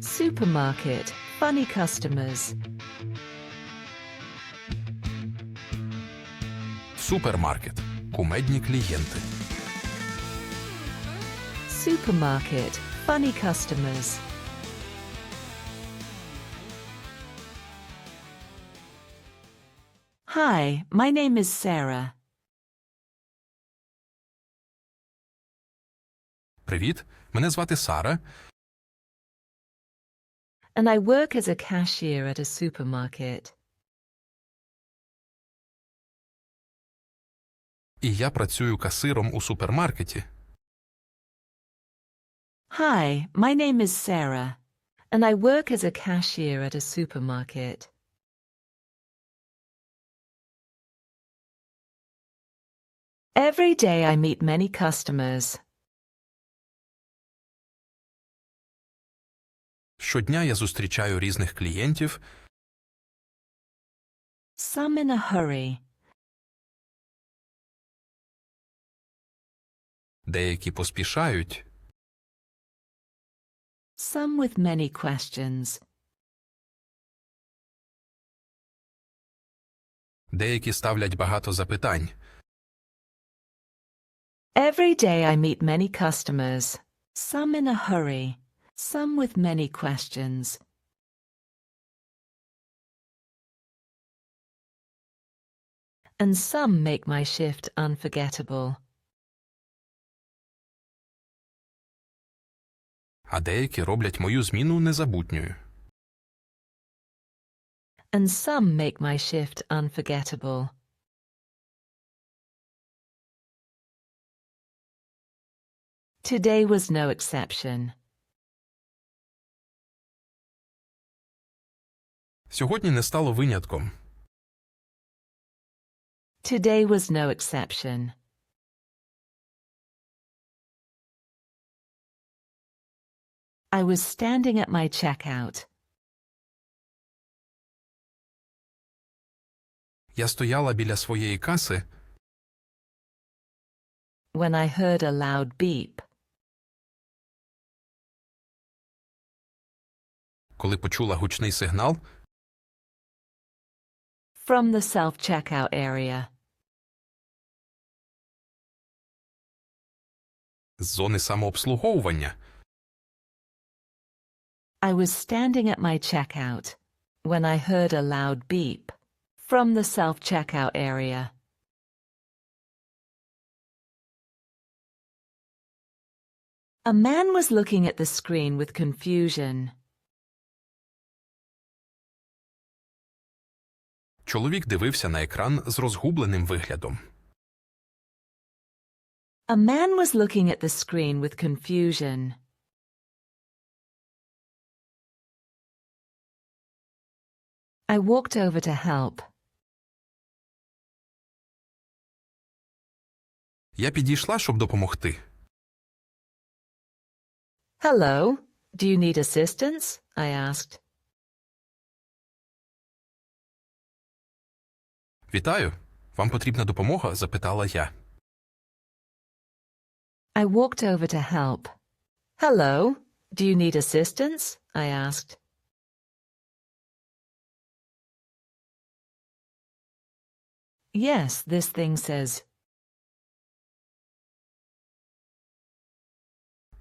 Supermarket, funny customers. Супермаркет. Кумедні клієнти. Supermarket, funny customers. Hi, my name is Sarah. Привіт, мене звати Сара. and I work as a cashier at a supermarket. І я працюю касиром у супермаркеті. Hi, my name is Sarah, and I work as a cashier at a supermarket. Every day I meet many customers. Щодня я зустрічаю різних клієнтів, Some in a hurry, деякі поспішають, some with many questions. деякі ставлять багато запитань. Every day I meet many customers, some in a hurry, some with many questions. And some make my shift unforgettable. а деякі роблять мою зміну незабутньою. And some make my shift unforgettable. Today was no exception. Сьогодні не стало винятком. Today was no exception. I was standing at my checkout. Я стояла біля своєї каси, when I heard a loud beep. коли почула гучний сигнал From the self checkout area. з зони самообслуговування. I was standing at my checkout when I heard a loud beep from the self checkout area. A man was looking at the screen with confusion. Чоловік дивився на екран з розгубленим виглядом. A man was looking at the screen with confusion. I walked over to help. Я підійшла, щоб допомогти. Hello, do you need assistance? I asked. Вітаю. Вам потрібна допомога? запитала я. I walked over to help. Hello, do you need assistance? I asked. Yes, this thing says,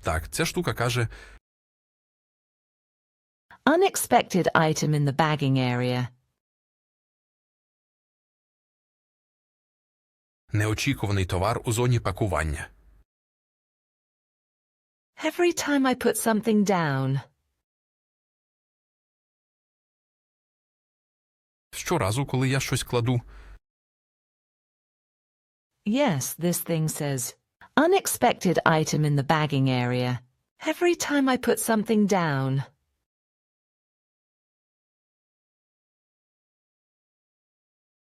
Так, ця штука каже unexpected item in the bagging area. неочікуваний товар у зоні пакування. Every time I put something down, Щоразу, коли я щось кладу, yes, this thing says, unexpected item in the bagging area. Every time I put something down.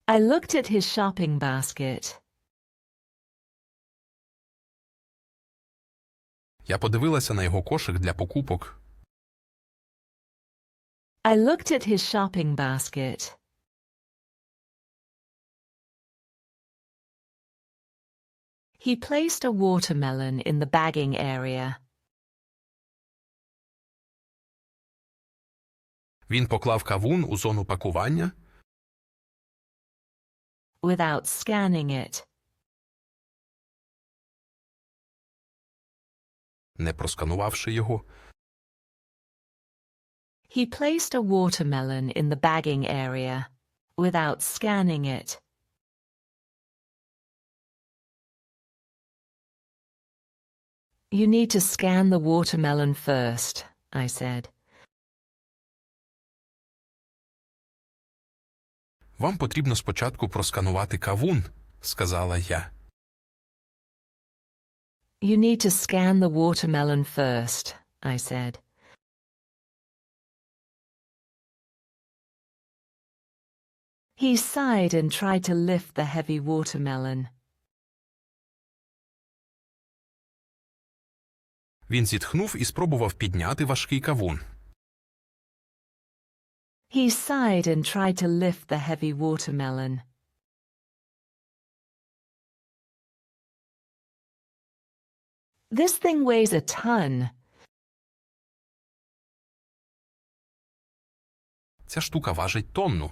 I looked at his shopping basket. Я подивилася на його кошик для покупок. I looked at his shopping basket. He placed a watermelon in the bagging area. Він поклав кавун у зону пакування, without scanning it. Не просканувавши його. He placed a watermelon in the bagging area without scanning it. You need to scan the watermelon first, I said. Вам потрібно спочатку просканувати кавун, сказала я. You need to scan the watermelon first, I said. He sighed and tried to lift the heavy watermelon. Він зітхнув і спробував підняти важкий кавун. He sighed and tried to lift the heavy watermelon. This thing weighs a ton. Ця штука важить тонну.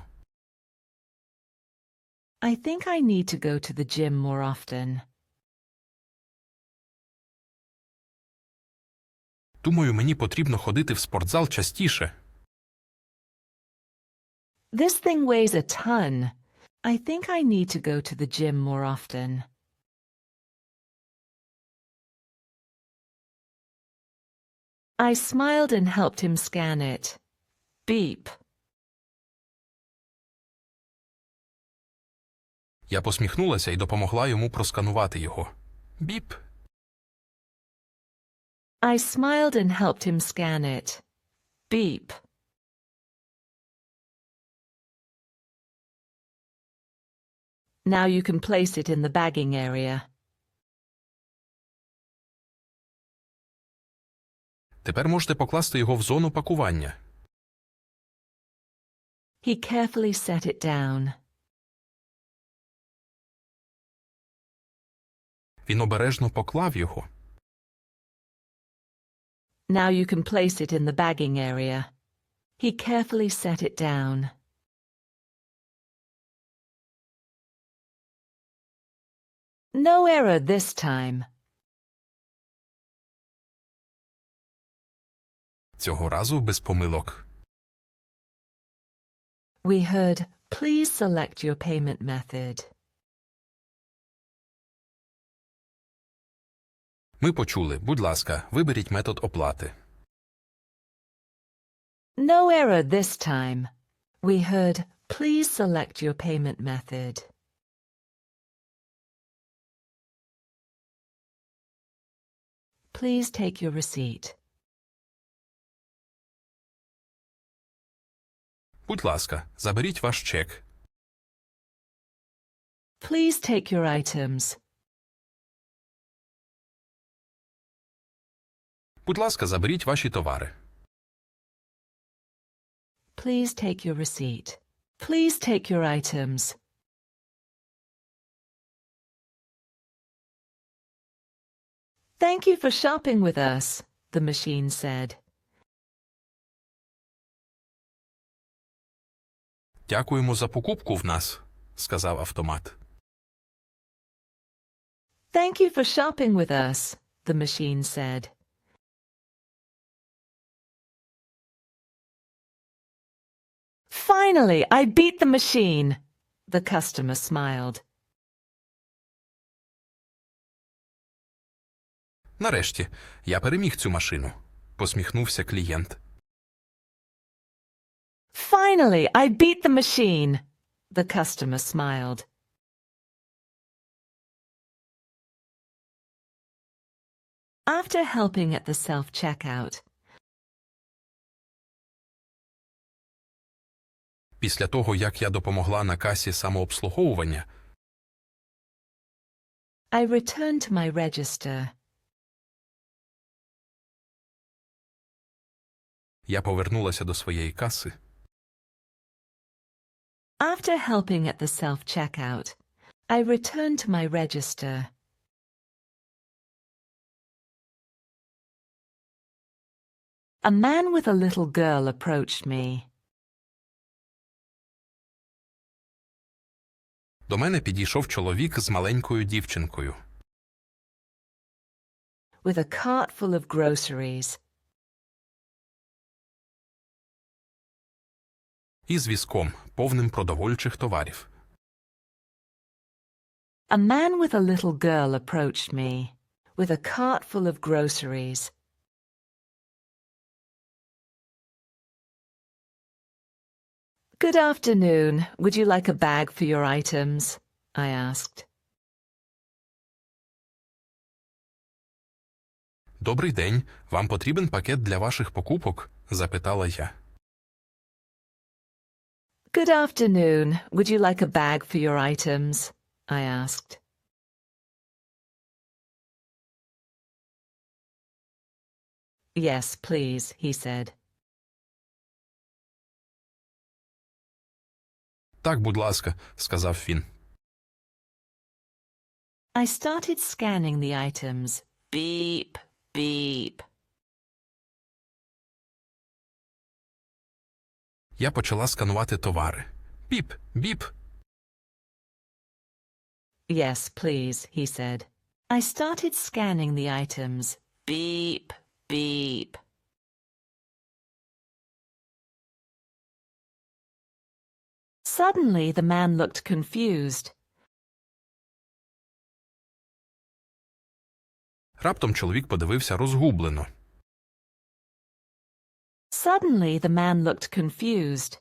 I think I need to go to the gym more often. Думаю, мені потрібно ходити в спортзал частіше. This thing weighs a ton. I think I need to go to the gym more often. I smiled and helped him scan it. Beep. Я посміхнулася і допомогла йому просканувати його. Біп. I smiled and helped him scan it. Beep. Now you can place it in the bagging area. Тепер можете покласти його в зону пакування. He carefully set it down. Він обережно поклав його. Now you can place it in the bagging area. He carefully set it down. No error this time. Цього разу без помилок. We heard, please select your payment method. Ми почули, будь ласка, виберіть метод оплати. No error this time. We heard, please select your payment method. Please take your receipt. Будь ласка, заберіть ваш чек. Please take your items. Будь ласка, заберіть ваші товари. Please take your receipt. Please take your items. Thank you for shopping with us, the machine said. Дякуємо за покупку в нас, сказав автомат. Thank you for shopping with us, the machine said. Finally, I beat the machine, the customer smiled. Нарешті, я переміг цю машину, посміхнувся клієнт. Finally, I beat the machine, the customer smiled. After helping at the self checkout, Після того, як я допомогла на касі самообслуговування, I returned to my register. я повернулася до своєї каси. After helping at the self-checkout, I return to my register. A man with a little girl approached me. До мене підійшов чоловік з маленькою дівчинкою. With a cart full of groceries. І з візком, повним продовольчих товарів. A man with a little girl approached me with a cart full of groceries. Good afternoon. Would you like a bag for your items? I asked. Добрий день. Вам потрібен пакет для ваших покупок? запитала я. Good afternoon. Would you like a bag for your items? I asked. Yes, please, he said. Так, будь ласка, сказав він. I started scanning the items. Beep, beep. Я почала сканувати товари. Біп, біп. Yes, please, he said. I started scanning the items. Beep, beep. Suddenly, the man looked confused. Раптом чоловік подивився розгублено. Suddenly, the man looked confused.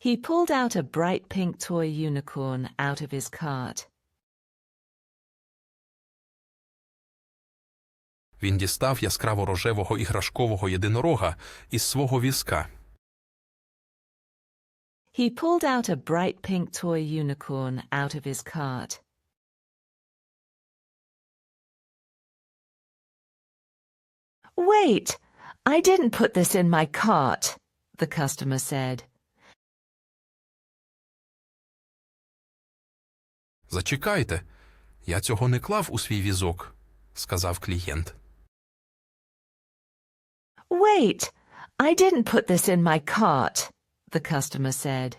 He pulled out a bright pink toy unicorn out of his cart. Він дістав яскраво рожевого іграшкового єдинорога із свого візка. He pulled out a bright pink toy unicorn out of his cart. Wait! I didn't put this in my cart, the customer said. Зачекайте. Я цього не клав у свій візок, сказав клієнт. Wait! I didn't put this in my cart, the customer said.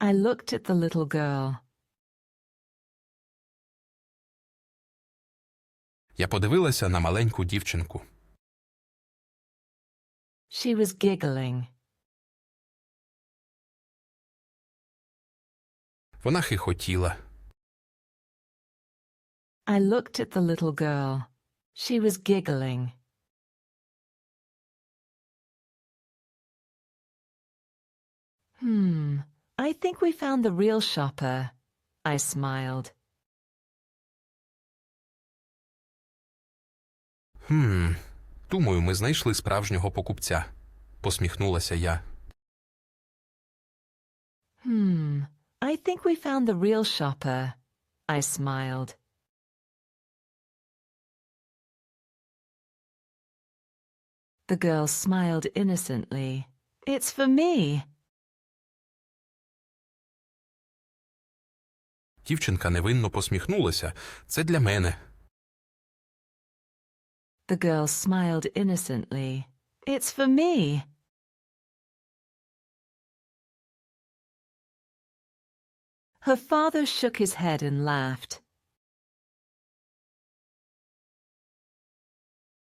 I looked at the little girl. Я подивилася на маленьку дівчинку. She was giggling. Вона хихотіла. I looked at the little girl. She was giggling. Hmm, I think we found the real shopper. I smiled. Хм, думаю, ми знайшли справжнього покупця, посміхнулася я. Hmm, I think we found the real shopper. I smiled. The girl smiled innocently. It's for me. Дівчинка невинно посміхнулася. Це для мене. The girl smiled innocently. It's for me. Her father shook his head and laughed.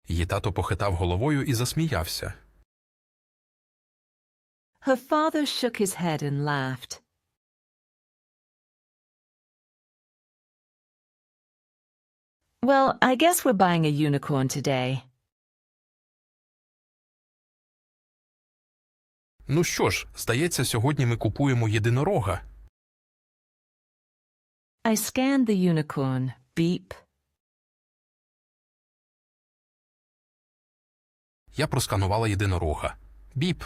Її тато похитав головою і засміявся. Her father shook his head and laughed. Well, I guess we're buying a unicorn today. Ну що ж, здається, сьогодні ми купуємо єдинорога. I scanned the unicorn. Beep. Я просканувала єдинорога. Біп.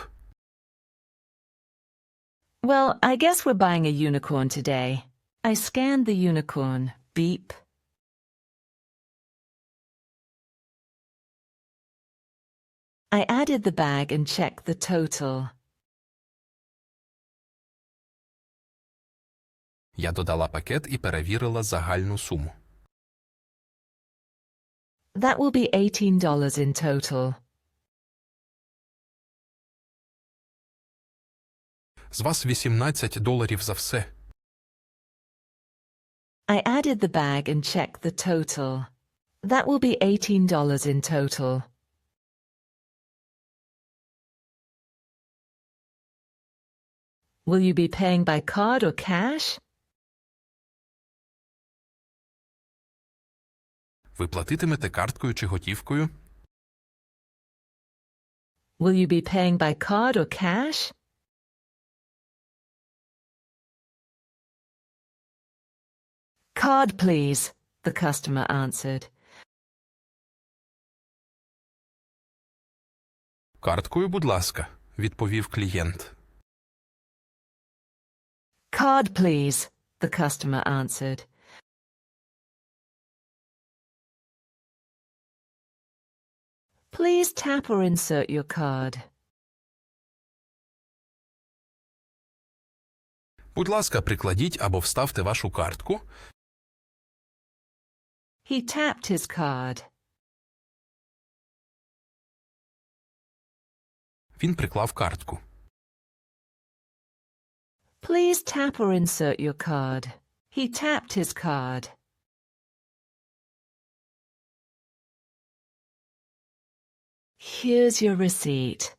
Well, I guess we're buying a unicorn today. I scanned the unicorn. Beep. I added the bag and checked the total. Я додала пакет і перевірила загальну суму. That will be $18 in total. З вас 18 доларів за все. I added the bag and checked the total. That will be $18 in total. Will you be paying by card or cash? Ви платитимете карткою чи готівкою? Will you be paying by card or cash? Card, please, the customer answered. Карткою, будь ласка, відповів клієнт. Card, please, the customer answered. Please tap or insert your card. Будь ласка, прикладіть або вставте вашу картку. He tapped his card. Він приклав картку. Please tap or insert your card. He tapped his card. Here's your receipt.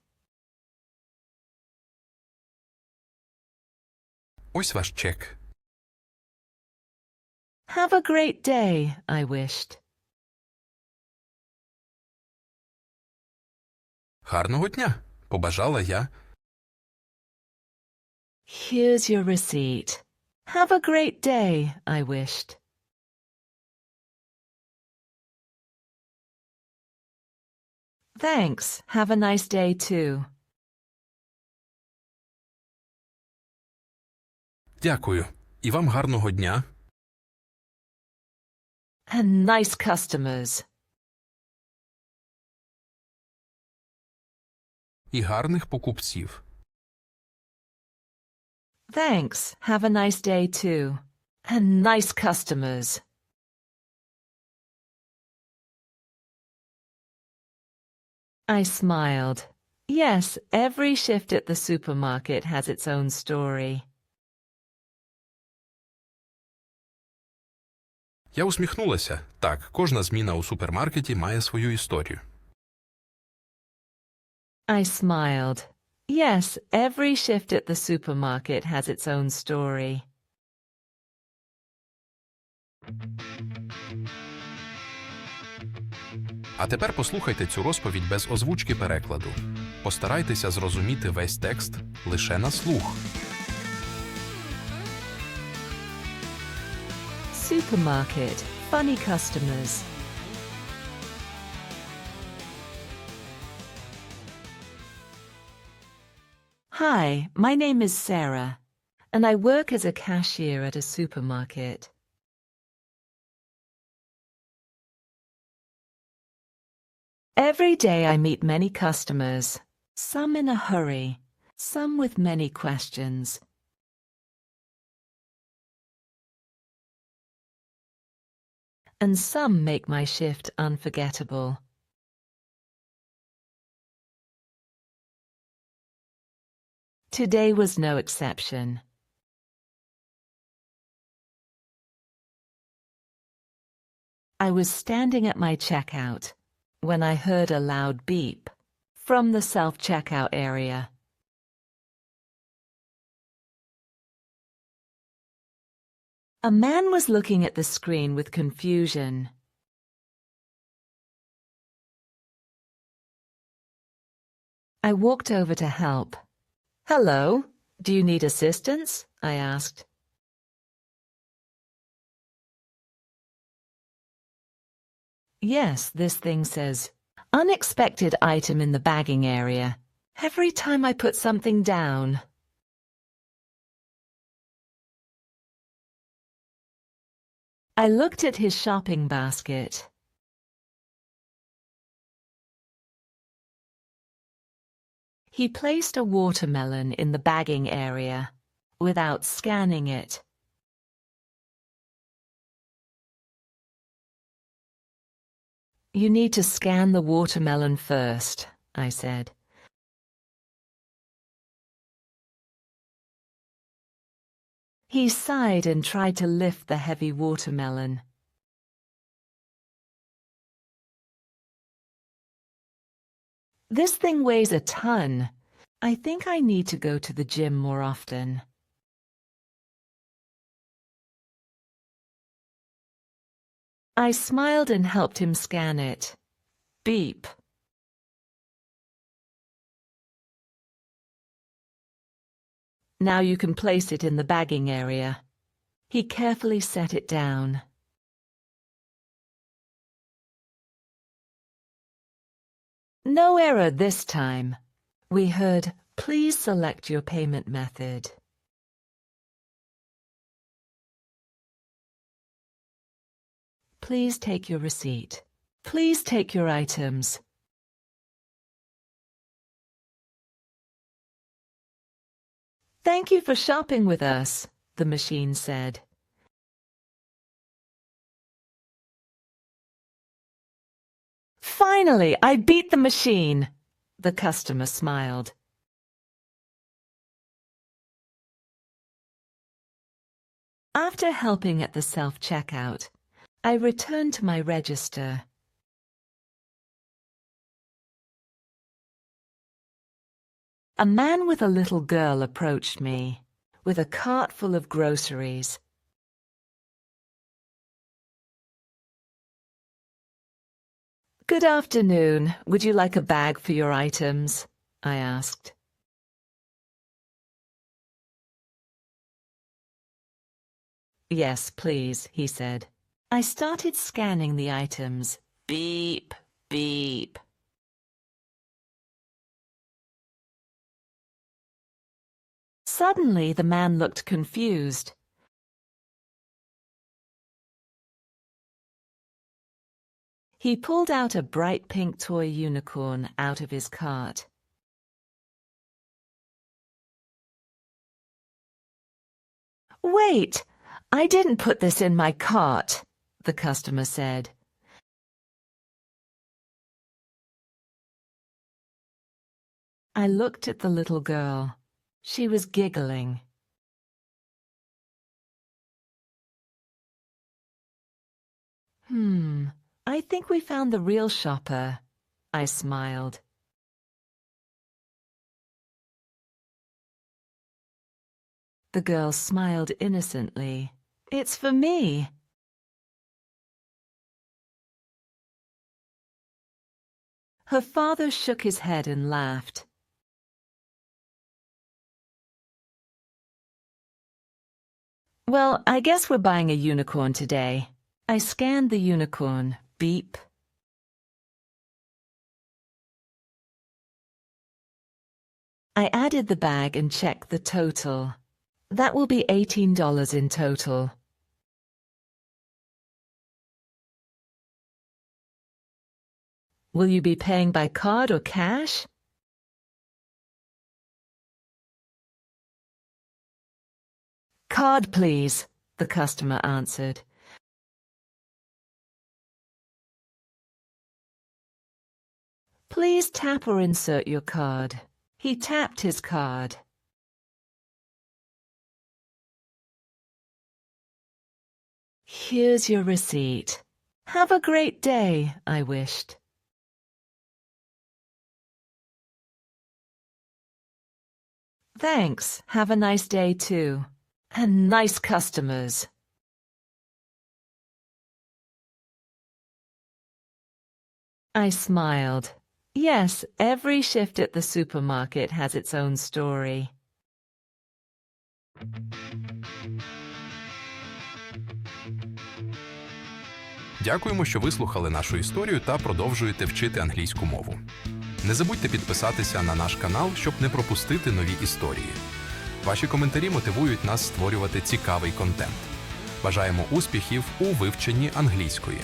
Ось ваш чек. Have a great day, I wished. Гарного дня, побажала я. Here's your receipt. Have a great day, I wished. Thanks. Have a nice day too. Дякую. І вам гарного дня. And nice customers. І гарних покупців. Thanks. Have a nice day too. And nice customers. I smiled. Yes, every shift at the supermarket has its own story. Я усміхнулася. Так, кожна зміна у супермаркеті має свою історію. I smiled. Yes, every shift at the supermarket has its own story. А тепер послухайте цю розповідь без озвучки перекладу. Постарайтеся зрозуміти весь текст лише на слух. Supermarket. Funny customers. Hi, my name is Sarah, and I work as a cashier at a supermarket. Every day I meet many customers, some in a hurry, some with many questions. and some make my shift unforgettable. Today was no exception. I was standing at my checkout when I heard a loud beep from the self checkout area. A man was looking at the screen with confusion. I walked over to help. Hello, do you need assistance? I asked. Yes, this thing says, unexpected item in the bagging area. Every time I put something down. I looked at his shopping basket. He placed a watermelon in the bagging area without scanning it. You need to scan the watermelon first, I said. He sighed and tried to lift the heavy watermelon. This thing weighs a ton. I think I need to go to the gym more often. I smiled and helped him scan it. Beep. Now you can place it in the bagging area. He carefully set it down. No error this time. We heard, please select your payment method. Please take your receipt. Please take your items. Thank you for shopping with us, the machine said. Finally, I beat the machine, the customer smiled. After helping at the self-checkout, I returned to my register. A man with a little girl approached me with a cart full of groceries. Good afternoon. Would you like a bag for your items? I asked. Yes, please, he said. I started scanning the items. Beep, beep. Suddenly, the man looked confused. He pulled out a bright pink toy unicorn out of his cart. Wait! I didn't put this in my cart, the customer said. I looked at the little girl. She was giggling. Hmm, I think we found the real shopper. I smiled. The girl smiled innocently. It's for me. Her father shook his head and laughed. Well, I guess we're buying a unicorn today. I scanned the unicorn. Beep. I added the bag and checked the total. That will be $18 in total. Will you be paying by card or cash? Card, please, the customer answered. Please tap or insert your card. He tapped his card. Here's your receipt. Have a great day, I wished. Thanks. Have a nice day too. And nice customers. I smiled. Yes, every shift at the supermarket has its own story. Дякуємо, що вислухали нашу історію та продовжуєте вчити англійську мову. Не забудьте підписатися на наш канал, щоб не пропустити нові історії. Ваші коментарі мотивують нас створювати цікавий контент. Бажаємо успіхів у вивченні англійської.